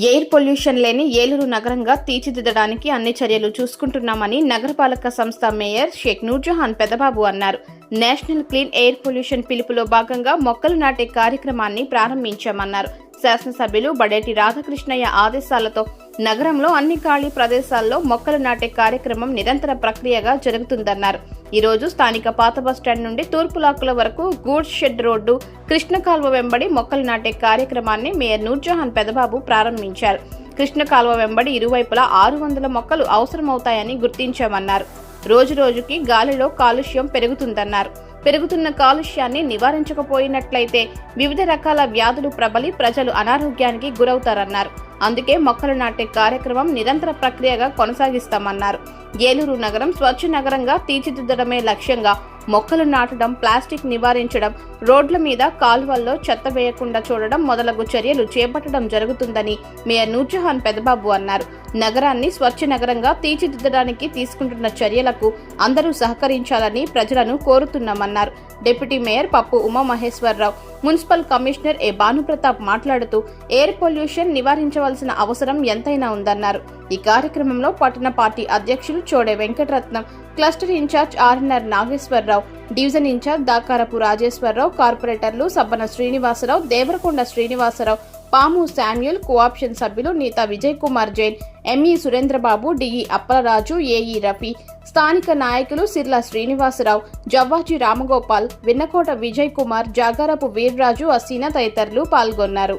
Air pollution లేని ఏలూరు నగరంగా తీర్చిదిద్దడానికి అన్ని చర్యలు చూసుకుంటున్నామని నగరపాలక సంస్థ మేయర్ షేక్ నూర్జహాన్ పెదబాబు అన్నారు. నేషనల్ క్లీన్ ఎయిర్ పొల్యూషన్ పిలుపులో భాగంగా మొక్కలు నాటే కార్యక్రమాన్ని ప్రారంభించామన్నారు. శాసనసభ్యులు బడేటి రాధాకృష్ణయ్య ఆదేశాలతో నగరంలో అన్ని ఖాళీ ప్రదేశాల్లో మొక్కలు నాటే కార్యక్రమం నిరంతర ప్రక్రియగా జరుగుతుందన్నారు. ఈరోజు స్థానిక పాత బస్టాండ్ నుండి తూర్పు లాకుల వరకు గూడ్స్ షెడ్ రోడ్డు కృష్ణకాల్వ వెంబడి మొక్కలు నాటే కార్యక్రమాన్ని మేయర్ నూర్జహాన్ పెదబాబు ప్రారంభించారు. కృష్ణ కాలువ వెంబడి ఇరువైపులా ఆరు వందల మొక్కలు అవసరమవుతాయని గుర్తించామన్నారు. రోజు రోజుకి గాలిలో కాలుష్యం పెరుగుతుందన్నారు. పెరుగుతున్న కాలుష్యాన్ని నివారించకపోయినట్లయితే వివిధ రకాల వ్యాధులు ప్రబలి ప్రజలు అనారోగ్యానికి గురవుతారన్నారు. అందుకే మొక్కలు నాటే కార్యక్రమం నిరంతర ప్రక్రియగా కొనసాగిస్తామన్నారు. ఏలూరు నగరం స్వచ్ఛ నగరంగా తీర్చిదిద్దడమే లక్ష్యంగా మొక్కలు నాటడం ప్లాస్టిక్ నివారించడం రోడ్ల మీద కాలువల్లో చెత్త వేయకుండా చూడడం మొదలగు చర్యలు చేపట్టడం జరుగుతుందని మేయర్ నూర్జహాన్ పెదబాబు అన్నారు. నగరాన్ని స్వచ్ఛ నగరంగా తీర్చిదిద్దడానికి తీసుకుంటున్న చర్యలకు అందరూ సహకరించాలని ప్రజలను కోరుతున్నామన్నారు. Deputy mayor Pappu Umamaheswararao municipal commissioner A Bhanupratap మాట్లాడుతూ ఎయిర్ పొల్యూషన్ నివారించవలసిన అవసరం ఎంతైనా ఉందన్నారు. ఈ కార్యక్రమంలో పట్టణ పార్టీ అధ్యక్షులు Chode Venkataratnam cluster in-charge RNR Nageswararao division in-charge Dakarapu Rajeswararao కార్పొరేటర్లు సబ్బన శ్రీనివాసరావు దేవరకొండ శ్రీనివాసరావు పాము శామ్యుల్ కోఆప్షన్ సభ్యులు నేత Vijay Kumar Jain ME Surendrababu DE Appalaraju AE Rafi స్థానిక నాయకులు సిర్ల శ్రీనివాసరావు జవ్వాజీ రామగోపాల్ విన్నకోట విజయ్ కుమార్ జాగారపు వీర్రాజు అసీనా తదితరులు పాల్గొన్నారు.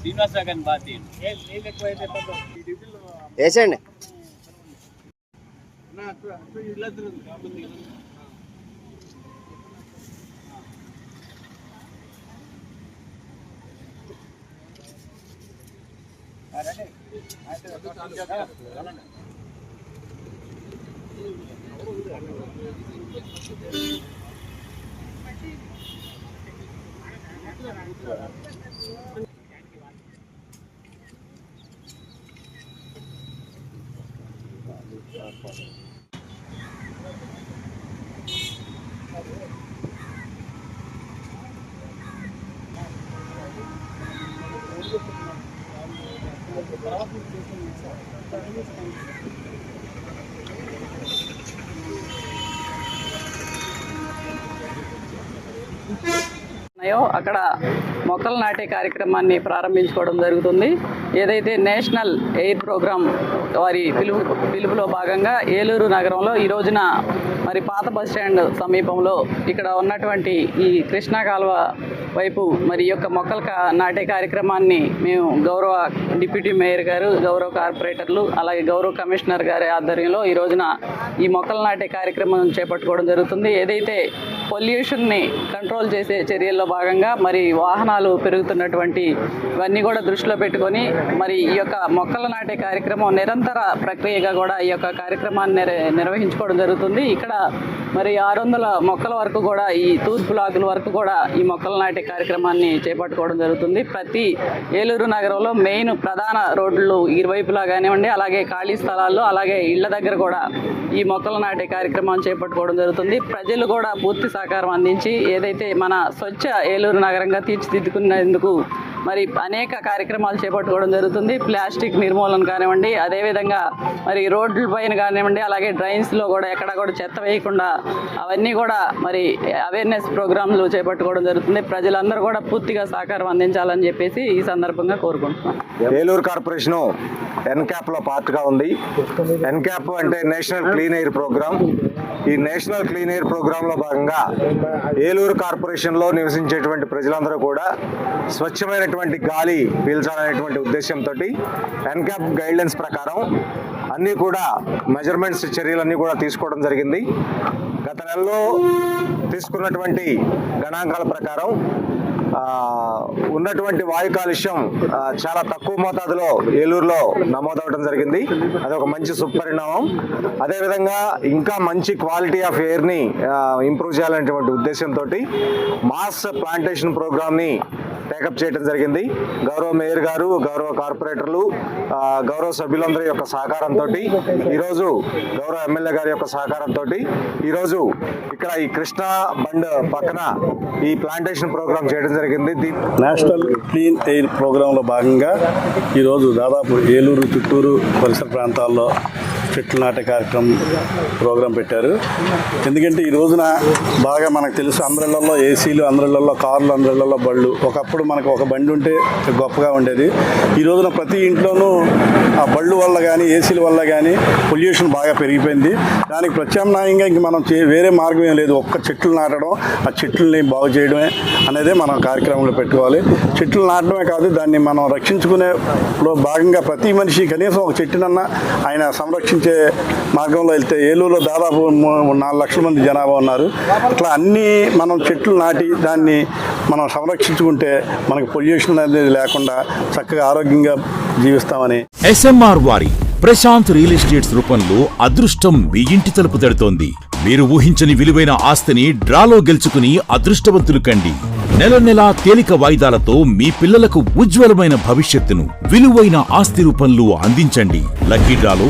శ్రీనివాస గారిని బాగా వేసండి ఉన్నాయో అక్కడ మొక్కలు నాటే కార్యక్రమాన్ని ప్రారంభించుకోవడం జరుగుతుంది. ఏదైతే నేషనల్ ఎయిర్ ప్రోగ్రామ్ వారి పిలుపు పిలుపులో భాగంగా ఏలూరు నగరంలో ఈ రోజున మరి పాత బస్ స్టాండ్ సమీపంలో ఇక్కడ ఉన్నటువంటి ఈ కృష్ణా కాలువ వైపు మరి యొక్క మొక్కలు కా- నాటే కార్యక్రమాన్ని మేము గౌరవ డిప్యూటీ మేయర్ గారు గౌరవ కార్పొరేటర్లు అలాగే గౌరవ కమిషనర్ గారి ఆధ్వర్యంలో ఈ రోజున ఈ మొక్కలు నాటే కార్యక్రమం చేపట్టుకోవడం జరుగుతుంది. ఏదైతే పొల్యూషన్ని కంట్రోల్ చేసే చర్యల్లో భాగంగా మరి వాహనాలు పెరుగుతున్నటువంటి ఇవన్నీ కూడా దృష్టిలో పెట్టుకొని మరి ఈ యొక్క మొక్కలు నాటే కార్యక్రమం నిరంతర ప్రక్రియగా కూడా ఈ యొక్క కార్యక్రమాన్ని నిర్వహించుకోవడం జరుగుతుంది. ఇక్కడ మరి ఆరు వందల మొక్కల వరకు కూడా ఈ తూర్పు బ్లాకుల వరకు కూడా ఈ మొక్కలు నాటే కార్యక్రమాన్ని చేపట్టుకోవడం జరుగుతుంది. ప్రతి ఏలూరు నగరంలో మెయిన్ ప్రధాన రోడ్లు ఇరువైపులా కానివ్వండి అలాగే ఖాళీ స్థలాల్లో అలాగే ఇళ్ళ దగ్గర కూడా ఈ మొక్కలు నాటే కార్యక్రమాన్ని చేపట్టుకోవడం జరుగుతుంది. ప్రజలు కూడా పూర్తి సహకారం అందించి ఏదైతే మన స్వచ్ఛ ఏలూరు నగరంగా తీర్చిదిద్దుకునేందుకు మరి అనేక కార్యక్రమాలు చేపట్టుకోవడం జరుగుతుంది. ప్లాస్టిక్ నిర్మూలన కానివ్వండి అదేవిధంగా మరి రోడ్ల పైన కానివ్వండి అలాగే డ్రైన్స్లో కూడా ఎక్కడ కూడా చెత్త వేయకుండా అవన్నీ కూడా మరి అవేర్నెస్ ప్రోగ్రాంలు చేపట్టుకోవడం జరుగుతుంది. ప్రజలందరూ కూడా పూర్తిగా సహకారం అందించాలని చెప్పేసి ఈ సందర్భంగా కోరుకుంటున్నాం ఏలూరు కార్పొరేషన్ ఎన్క్యాప్లో లో ఉంది. ఎన్క్యాప్ అంటే నేషనల్ క్లీన్ ఎయిర్ ప్రోగ్రామ్. ఈ నేషనల్ క్లీన్ ఎయిర్ ప్రోగ్రామ్లో భాగంగా ఏలూరు కార్పొరేషన్లో నివసించేటువంటి ప్రజలందరూ కూడా స్వచ్ఛమైన స్వచ్ఛమైనటువంటి గాలి పీల్చాలనేటువంటి ఉద్దేశంతో ఎన్క్యాప్ గైడ్లైన్స్ ప్రకారం అన్నీ కూడా మెజర్మెంట్స్ చర్యలన్నీ కూడా తీసుకోవడం జరిగింది. గత నెలలో తీసుకున్నటువంటి గణాంకాల ప్రకారం ఉన్నటువంటి వాయు కాలుష్యం చాలా తక్కువ మోతాదులో ఏలూరులో నమోదవడం జరిగింది. అది ఒక మంచి సుపరిణామం. అదేవిధంగా ఇంకా మంచి క్వాలిటీ ఆఫ్ ఎయిర్ని ఇంప్రూవ్ చేయాలనేటువంటి ఉద్దేశంతో మాస్ ప్లాంటేషన్ ప్రోగ్రామ్ని టేకప్ చేయడం జరిగింది. గౌరవ మేయర్ గారు గౌరవ కార్పొరేటర్లు గౌరవ సభ్యులందరి యొక్క సహకారంతో ఈరోజు గౌరవ ఎమ్మెల్యే గారి యొక్క సహకారంతో ఈరోజు ఇక్కడ ఈ కృష్ణా బండ్ పక్కన ఈ ప్లాంటేషన్ ప్రోగ్రామ్ చేయడం జరిగింది. నేషనల్ క్లీన్ ఎయిర్ ప్రోగ్రాంలో భాగంగా ఈరోజు దాదాపు ఏలూరు చిత్తూరు పరిసర ప్రాంతాల్లో చెట్లు నాటే కార్యక్రమం ప్రోగ్రాం పెట్టారు. ఎందుకంటే ఈ రోజున బాగా మనకు తెలుసు అందరిళ్ళల్లో ఏసీలు అందరిళ్ళల్లో కార్లు అందరిళ్ళల్లో బళ్ళు. ఒకప్పుడు మనకు ఒక బండి ఉంటే గొప్పగా ఉండేది. ఈ రోజున ప్రతి ఇంట్లోనూ ఆ బళ్ళు వల్ల కానీ ఏసీల వల్ల కానీ పొల్యూషన్ బాగా పెరిగిపోయింది. దానికి ప్రత్యామ్నాయంగా ఇంక మనం చే వేరే మార్గం ఏం లేదు. ఒక్క చెట్లు నాటడం ఆ చెట్లని బాగు చేయడమే అనేదే మనం కార్యక్రమంలో పెట్టుకోవాలి. చెట్లు నాటడమే కాదు దాన్ని మనం రక్షించుకునేలో భాగంగా ప్రతి మనిషి కనీసం ఒక చెట్టునన్నా ఆయన సంరక్షించ మార్గంలో వెళ్తే ఏలూరులో దాదాపు నాలుగు లక్షల మంది జనాభా ఉన్నారు. అట్లా అన్నీ మనం చెట్లు నాటి దాన్ని మనం సంరక్షించుకుంటే మనకు పొల్యూషన్ అనేది లేకుండా చక్కగా ఆరోగ్యంగా జీవిస్తామని. ఎస్ఎంఆర్ వారి ప్రశాంత్ రియల్ ఎస్టేట్స్ రూపంలో అదృష్టం మీ ఇంటి తలుపు తడుతోంది. మీరు ఊహించని విలువైన ఆస్తిని డ్రాలో గెలుచుకుని అదృష్టవంతులు కండి. నెల నెలా తేలిక వాయిదాలతో మీ పిల్లలకు ఉజ్వలమైన భవిష్యత్తును విలువైన ఆస్తి రూపంలో అందించండి. లక్కీ డ్రాలో